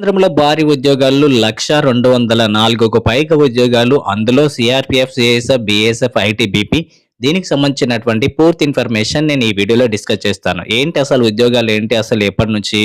కేంద్రంలో భారీ ఉద్యోగాలు లక్ష రెండు వందల నాలుగుకు పైగా ఉద్యోగాలు. అందులో సిఆర్పిఎఫ్ సిఎస్ఎఫ్ బిఎస్ఎఫ్ ఐటీబీపీ దీనికి సంబంధించినటువంటి పూర్తి ఇన్ఫర్మేషన్ నేను ఈ వీడియోలో డిస్కస్ చేస్తాను. ఏంటి అసలు ఉద్యోగాలు? ఏంటి అసలు ఎప్పటి నుంచి?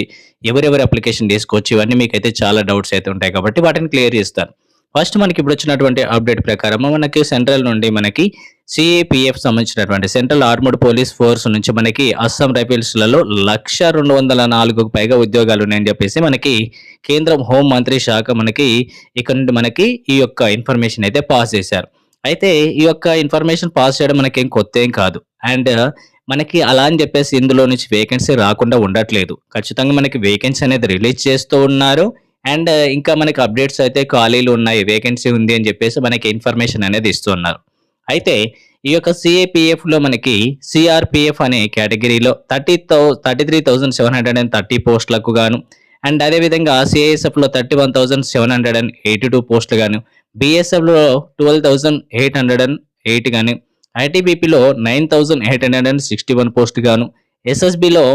ఎవరెవరు అప్లికేషన్ తీసుకోవచ్చు? ఇవన్నీ మీకు అయితే చాలా డౌట్స్ అయితే ఉంటాయి కాబట్టి వాటిని క్లియర్ చేస్తాను. ఫస్ట్ మనకి ఇప్పుడు వచ్చినటువంటి అప్డేట్ ప్రకారం మనకి సెంట్రల్ నుండి మనకి సిఏపిఎఫ్ సంబంధించినటువంటి సెంట్రల్ ఆర్మర్డ్ పోలీస్ ఫోర్స్ నుంచి మనకి అస్సాం రైఫిల్స్లలో లక్ష రెండు వందల నాలుగుకు పైగా ఉద్యోగాలు ఉన్నాయని చెప్పేసి మనకి కేంద్రం హోం మంత్రి శాఖ మనకి ఇక్కడ నుండి మనకి ఈ యొక్క ఇన్ఫర్మేషన్ అయితే పాస్ చేశారు. అయితే ఈ యొక్క ఇన్ఫర్మేషన్ పాస్ చేయడం మనకి ఏం కొత్త ఏం కాదు. అండ్ uh, మనకి అలా అని చెప్పేసి ఇందులో నుంచి వేకెన్సీ రాకుండా ఉండట్లేదు. ఖచ్చితంగా మనకి వేకెన్సీ అనేది రిలీజ్ చేస్తూ ఉన్నారు. అండ్ uh, ఇంకా మనకి అప్డేట్స్ అయితే ఖాళీలు ఉన్నాయి వేకెన్సీ ఉంది అని చెప్పేసి మనకి ఇన్ఫర్మేషన్ అనేది ఇస్తున్నారు. అయితే ఈ యొక్క సిఏపిఎఫ్లో మనకి సిఆర్పిఎఫ్ అనే కేటగిరీలో thirty thou thirty three thousand seven hundred and thirty పోస్టులకు గాను అండ్ అదేవిధంగా సిఐఎస్ఎఫ్లో thirty one thousand seven hundred and eighty two పోస్టులు గాను బిఎస్ఎఫ్లో twelve thousand eight hundred and eight గాను ఐటీబీపీలో nine thousand eight hundred and sixty one post గాను ఎస్ఎస్బిలో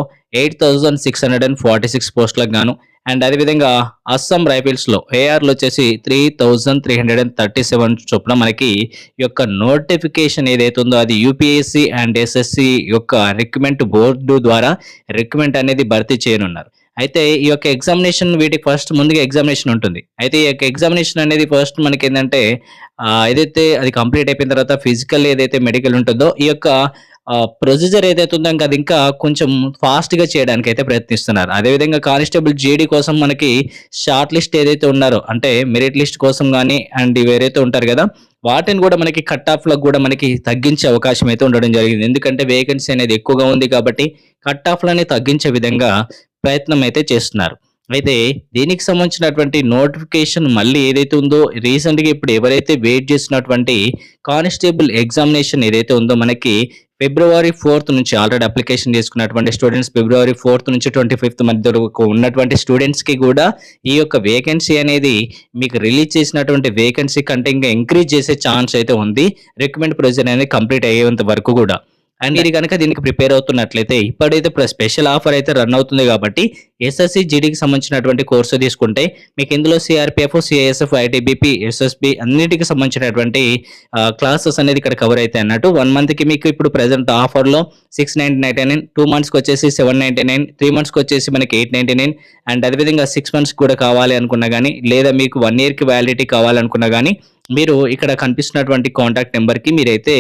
eight thousand six hundred and forty six పోస్టులకు గాను and అదేవిధంగా అస్సాం రైఫిల్స్లో ఏఆర్లో వచ్చేసి three thousand three hundred and thirty seven చొప్పున మనకి ఈ యొక్క నోటిఫికేషన్ ఏదైతే ఉందో అది యూపీఎస్సి అండ్ ఎస్ఎస్సి యొక్క రిక్రూట్మెంట్ బోర్డు ద్వారా రిక్రూట్మెంట్ అనేది భర్తీ చేయనున్నారు. అయితే ఈ యొక్క ఎగ్జామినేషన్ వీటికి ఫస్ట్ ముందుగా ఎగ్జామినేషన్ ఉంటుంది. అయితే ఈ యొక్క ఎగ్జామినేషన్ అనేది ఫస్ట్ మనకి ఏంటంటే ఏదైతే అది కంప్లీట్ అయిపోయిన తర్వాత ఫిజికల్ ఏదైతే మెడికల్ ఉంటుందో ఈ యొక్క ప్రొసీజర్ ఏదైతే ఉందో అది ఇంకా కొంచెం ఫాస్ట్గా చేయడానికి అయితే ప్రయత్నిస్తున్నారు. అదేవిధంగా కానిస్టేబుల్ జేడీ కోసం మనకి షార్ట్ లిస్ట్ ఏదైతే ఉన్నారో అంటే మెరిట్ లిస్ట్ కోసం కానీ అండ్ ఇవేరైతే ఉంటారు కదా వాటిని కూడా మనకి కట్ ఆఫ్లో కూడా మనకి తగ్గించే అవకాశం అయితే ఉండడం జరిగింది. ఎందుకంటే వేకెన్సీ అనేది ఎక్కువగా ఉంది కాబట్టి కట్ ఆఫ్ లని తగ్గించే విధంగా ప్రయత్నం అయితే చేస్తున్నారు. అయితే దీనికి సంబంధించినటువంటి నోటిఫికేషన్ మళ్ళీ ఏదైతే ఉందో రీసెంట్గా ఇప్పుడు ఎవరైతే వెయిట్ చేసినటువంటి కానిస్టేబుల్ ఎగ్జామినేషన్ ఏదైతే ఉందో మనకి ఫిబ్రవరి ఫోర్త్ నుంచి ఆల్రెడీ అప్లికేషన్ చేసుకున్నటువంటి స్టూడెంట్స్ ఫిబ్రవరి ఫోర్త్ నుంచి ట్వంటీ ఫిఫ్త్ మధ్య వరకు ఉన్నటువంటి స్టూడెంట్స్కి కూడా ఈ యొక్క వేకెన్సీ అనేది మీకు రిలీజ్ చేసినటువంటి వేకెన్సీ కంటే ఇంకా ఇంక్రీజ్ చేసే ఛాన్స్ అయితే ఉంది. రిక్రూట్మెంట్ ప్రొసీజర్ అనేది కంప్లీట్ అయ్యేంత వరకు కూడా. అండ్ ఇది కనుక దీనికి ప్రిపేర్ అవుతున్నట్లయితే ఇప్పుడైతే స్పెషల్ ఆఫర్ అయితే రన్ అవుతుంది కాబట్టి ఎస్ఎస్సి జీడీకి సంబంధించినటువంటి కోర్సు తీసుకుంటే మీకు ఇందులో సిఆర్పిఎఫ్ సిఐఎస్ఎఫ్ ఐటీబీపీ ఎస్ఎస్బి అన్నిటికి సంబంధించినటువంటి క్లాసెస్ అనేది ఇక్కడ కవర్ అయితే అన్నట్టు వన్ మంత్కి మీకు ఇప్పుడు ప్రెసెంట్ ఆఫర్లో six ninety ninety nine two మంత్స్కి వచ్చేసి సెవెన్ నైంటీ నైన్ త్రీ మంత్స్కి వచ్చేసి మనకి ఎయిట్ నైంటీ నైన్ అండ్ అదేవిధంగా సిక్స్ మంత్స్ కూడా కావాలి అనుకున్నా కానీ లేదా మీకు వన్ ఇయర్కి వ్యాలిడిటీ కావాలనుకున్నా కానీ మీరు ఇక్కడ కనిపిస్తున్నటువంటి కాంటాక్ట్ నెంబర్కి మీరైతే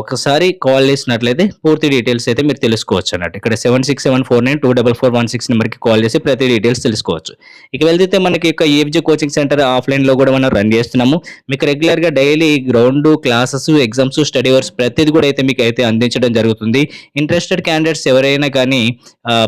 ఒకసారి కాల్ చేసినట్లయితే పూర్తి డీటెయిల్స్ అయితే మీరు తెలుసుకోవచ్చు అన్నట్టు. ఇక్కడ seven six seven four nine two double four one six నెంబర్కి కాల్ చేసి ప్రతి డీటెయిల్స్ తెలుసుకోవచ్చు. ఇక వెళ్తే మనకి యొక్క ఏఫ్జీ కోచింగ్ సెంటర్ ఆఫ్లైన్లో కూడా మనం రన్ చేస్తున్నాము. మీకు రెగ్యులర్గా daily ground classes exams study hours ప్రతిది కూడా అయితే మీకు అయితే అందించడం జరుగుతుంది. ఇంట్రెస్టెడ్ క్యాండిడేట్స్ ఎవరైనా కానీ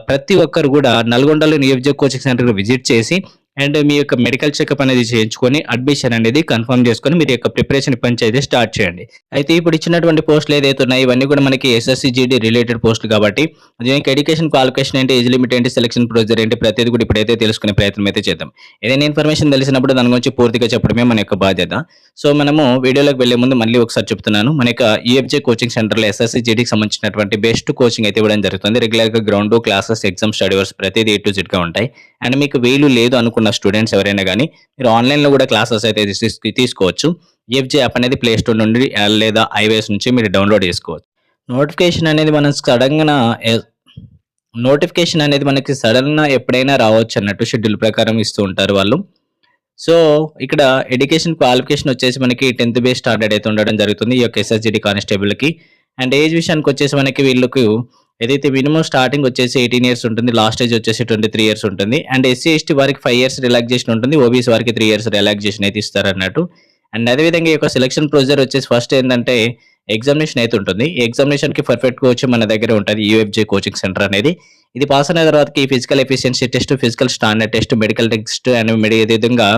ప్రతి ఒక్కరు కూడా నల్గొండలో నియోజక కోచింగ్ సెంటర్ విజిట్ చేసి అండ్ మీ యొక్క మెడికల్ చెకప్ అనేది చేయించుకొని అడ్మిషన్ అనేది కన్ఫర్మ్ చేసుకొని మీరు యొక్క ప్రిపరేషన్ పని అయితే స్టార్ట్ చేయండి. అయితే ఇప్పుడు ఇచ్చినటువంటి పోస్టులు ఏదైతే ఉన్నాయో ఇవన్నీ కూడా మనకి ఎస్ఎస్సి జీడీ రిలేటెడ్ పోస్టులు కాబట్టి దీనికి ఎడ్యుకేషన్ క్వాలిఫికేషన్ ఏంటి ఏజ్ లిమిట్ ఏంటి సెలక్షన్ ప్రొసీజర్ ఏంటి ప్రతిదీ కూడా ఇప్పుడైతే తెలుసుకునే ప్రయత్నం అయితే చేద్దాం. ఏదైనా ఇన్ఫర్మేషన్ తెలిసినప్పుడు దాని గురించి పూర్తిగా చెప్పడమే మన యొక్క బాధ్యత. సో మనము వీడియోలోకి వెళ్ళే ముందు మళ్ళీ ఒకసారి చెప్తున్నాను. మన యొక్క ఈఎఫ్జే కోచింగ్ సెంటర్లో ఎస్ఎస్సి జీడీకి సంబంధించినటువంటి బెస్ట్ కోచింగ్ అయితే ఇవ్వడం జరుగుతుంది. రెగ్యులర్గా ground classes exam study hours ప్రతిదీ ఏ టు గా ఉంటాయి. అండ్ మీకు వీలు లేదు అనుకున్న స్టూడెంట్స్ ఎవరైనా కానీ మీరు ఆన్లైన్లో కూడా క్లాసెస్ అయితే తీసుకోవచ్చు. ఎఫ్జే యాప్ అనేది ప్లే స్టోర్ నుండి లేదా ఐవేస్ నుంచి మీరు డౌన్లోడ్ చేసుకోవచ్చు. నోటిఫికేషన్ అనేది మనం సడన్గా నోటిఫికేషన్ అనేది మనకి సడన్గా ఎప్పుడైనా రావచ్చు అన్నట్టు షెడ్యూల్ ప్రకారం ఇస్తూ ఉంటారు వాళ్ళు. సో ఇక్కడ ఎడ్యుకేషన్ క్వాలిఫికేషన్ వచ్చేసి మనకి టెన్త్ బేస్ స్టాండర్డ్ అయితే ఉండడం జరుగుతుంది. ఈ యొక్క ఎస్ఎస్జిడి కానిస్టేబుల్కి అండ్ ఏజ్ విషయానికి వచ్చేసి మనకి వీళ్ళకు ఏదైతే మినిమం స్టార్టింగ్ వచ్చేసి ఎయిటీన్ ఇయర్స్ ఉంటుంది లాస్ట్ ఏజ్ వచ్చేసి ట్వంటీ త్రీ ఇయర్స్ ఉంటుంది. అండ్ ఎస్సీ ఎస్టీ వారికి ఫైవ్ ఇయర్స్ రిలాక్సేషన్ ఉంటుంది ఓబీసీ వారికి త్రీ ఇయర్స్ రిలాక్సేషన్ అయితే ఇస్తారన్నట్టు. అండ్ అదేవిధంగా ఈ యొక్క సెలక్షన్ ప్రొసీజర్ వచ్చేసి ఫస్ట్ ఏంటంటే ఎగ్జామినేషన్ అయితే ఉంటుంది. ఈ పర్ఫెక్ట్ కోచ్ మన దగ్గర ఉంటుంది యూఎఫ్జే కోచింగ్ సెంటర్ అనేది. ఇది పాస్ అయిన తర్వాత physical efficiency test physical standard test medical test and medi విధంగా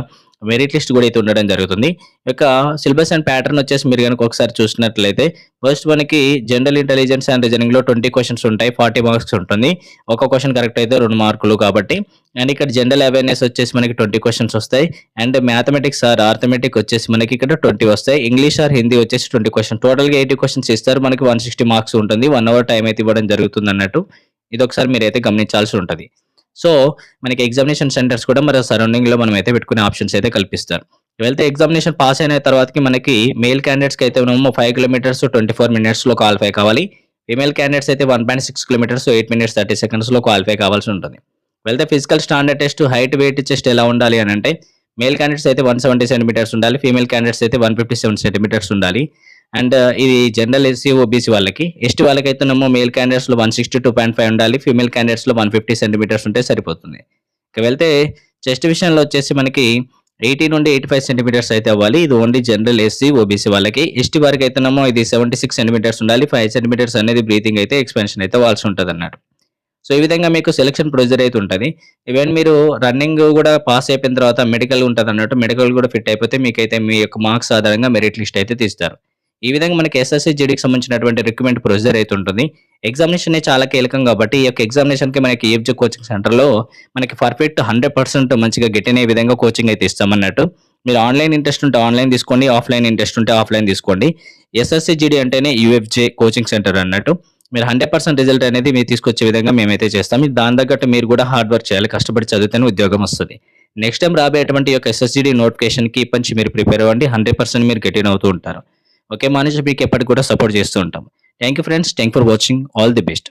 మెరిట్ లిస్ట్ కూడా అయితే ఉండడం జరుగుతుంది. ఇక సిలబస్ అండ్ ప్యాటర్న్ వచ్చేసి మీరు కనుక ఒకసారి చూసినట్లయితే ఫస్ట్ మనకి జనరల్ ఇంటెలిజెన్స్ అండ్ రీజనింగ్లో ట్వంటీ క్వశ్చన్స్ ఉంటాయి ఫార్టీ మార్క్స్ ఉంటుంది. ఒక క్వశ్చన్ కరెక్ట్ అయితే రెండు మార్కులు కాబట్టి. అండ్ ఇక్కడ జనరల్ అవేర్నెస్ వచ్చేసి మనకి ట్వంటీ క్వశ్చన్స్ వస్తాయి. అండ్ మ్యాథమెటిక్స్ ఆర్ ఆర్థమెటిక్ వచ్చేసి మనకి ఇక్కడ ట్వంటీ వస్తాయి. ఇంగ్లీష్ ఆర్ హిందీ వచ్చేసి ట్వంటీ క్వశ్చన్ టోటల్గా ఎయిటీ క్వశ్చన్స్ ఇస్తారు. మనకి వన్ సిక్స్టీ మార్క్స్ ఉంటుంది. వన్ అవర్ టైం అయితే ఇవ్వడం జరుగుతుంది అన్నట్టు. ఇది ఒకసారి మీరైతే గమనించాల్సి ఉంటుంది. సో మనకి ఎగ్జామినేషన్ సెంటర్స్ కూడా మన సరౌండింగ్లో మనం అయితే పెట్టుకునే ఆప్షన్స్ అయితే కల్పిస్తారు. వెళ్తే ఎగ్జామినేషన్ పాస్ అయిన తర్వాతకి మనకి మేల్ క్యాండిడేట్స్కి అయితే మనము ఫైవ్ కిలోమీటర్స్ ట్వంటీ ఫోర్ మినిట్స్లో క్వాలిఫై కావాలి. ఫీమేల్ క్యాండిడేట్స్ అయితే one point six kilometres eight minutes thirty సెకండ్స్లో క్వాలిఫై కావాల్సి ఉంటుంది. వెళ్తే physical standard test height weight chest ఎలా ఉండాలి అని అంటే మేల్ క్యాండిడేట్స్ అయితే వన్ సెవెంటీ సెంటీమీటర్స్ ఉండాలి ఫీమేల్ క్యాండిడేట్స్ అయితే వన్ ఫిఫ్టీ సెవెన్ సెంటీమీటర్స్ ఉండాలి. అండ్ uh, ఇది జనరల్ ఎస్సీ ఓబీసీ వాళ్ళకి. ఎస్టీ వాళ్ళకైతే నమ్మో male క్యాండిడేట్స్లో one sixty two point five ఉండాలి. ఫీమేల్ క్యాండిడేట్స్లో వన్ ఫిఫ్టీ సెంటీమీటర్స్ ఉంటే సరిపోతుంది. ఇక వెళ్తే చెస్ట్ విషయంలో వచ్చేసి మనకి ఎయిటీ నుండి ఎయిటీ ఫైవ్ సెంటీమీటర్స్ అయితే అవ్వాలి. ఇది ఓన్లీ జనరల్ ఎస్సీ ఓబీసీ వాళ్ళకి. ఎస్టీ వారికి అయితేనేమో ఇది సెవెంటీ సిక్స్ సెంటీమీటర్స్ ఉండాలి. ఫైవ్ సెంటీమీటర్స్ అనేది బ్రీతింగ్ అయితే ఎక్స్పెన్షన్ అయితే వాల్సి ఉంటుంది అన్నట్టు సో ఈ విధంగా మీకు సెలక్షన్ ప్రొసీజర్ అయితే ఉంటుంది. ఈవెన్ మీరు రన్నింగ్ కూడా పాస్ అయిపోయిన తర్వాత మెడికల్ ఉంటుంది అన్నట్టు మెడికల్ కూడా ఫిట్ అయిపోతే మీకైతే మీ యొక్క మార్క్స్ ఆధారంగా మెరిట్ లిస్ట్ అయితే తీస్తారు. ఈ విధంగా మనకి ఎస్ఎస్సి జీడీకి సంబంధించినటువంటి రిక్రూట్మెంట్ ప్రొసీజర్ అయితే ఉంటుంది. ఎగ్జామినేషన్ చాలా కీలకం కాబట్టి ఈ యొక్క ఎగ్జామినేషన్కి మనకి ఏఫ్జీ కోచింగ్ సెంటర్లో మనకి పర్ఫెక్ట్ హండ్రెడ్ పర్సెంట్ మంచిగా గెట్ అనే విధంగా కోచింగ్ అయితే ఇస్తామన్నట్టు. మీరు ఆన్లైన్ ఇంట్రెస్ట్ ఉంటే ఆన్లైన్ తీసుకోండి ఆఫ్లైన్ ఇంట్రెస్ట్ ఉంటే ఆఫ్లైన్ తీసుకోండి. ఎస్ఎస్సి జీడీ అంటేనే యూఎఫ్జే కోచింగ్ సెంటర్ అన్నట్టు. మీరు హండ్రెడ్ పర్సెంట్ రిజల్ట్ అనేది మీరు తీసుకొచ్చే విధంగా మేమైతే చేస్తాం. మీరు దాని తగ్గట్టు మీరు కూడా హార్డ్ వర్క్ చేయాలి కష్టపడి చదివితేనే ఉద్యోగం వస్తుంది. నెక్స్ట్ టైం రాబోయేటువంటి యొక్క ఎస్ఎస్సిడి నోటిఫికేషన్కి ఇప్పటి మీరు ప్రిపేర్ అవ్వండి. హండ్రెడ్ పర్సెంట్ మీరు గెటిన్ అవుతూ ఉంటారు. ఓకే మా నుంచి మీకు ఎప్పటికి కూడా సపోర్ట్ చేస్తూ ఉంటాం thank you friends thank for watching all the best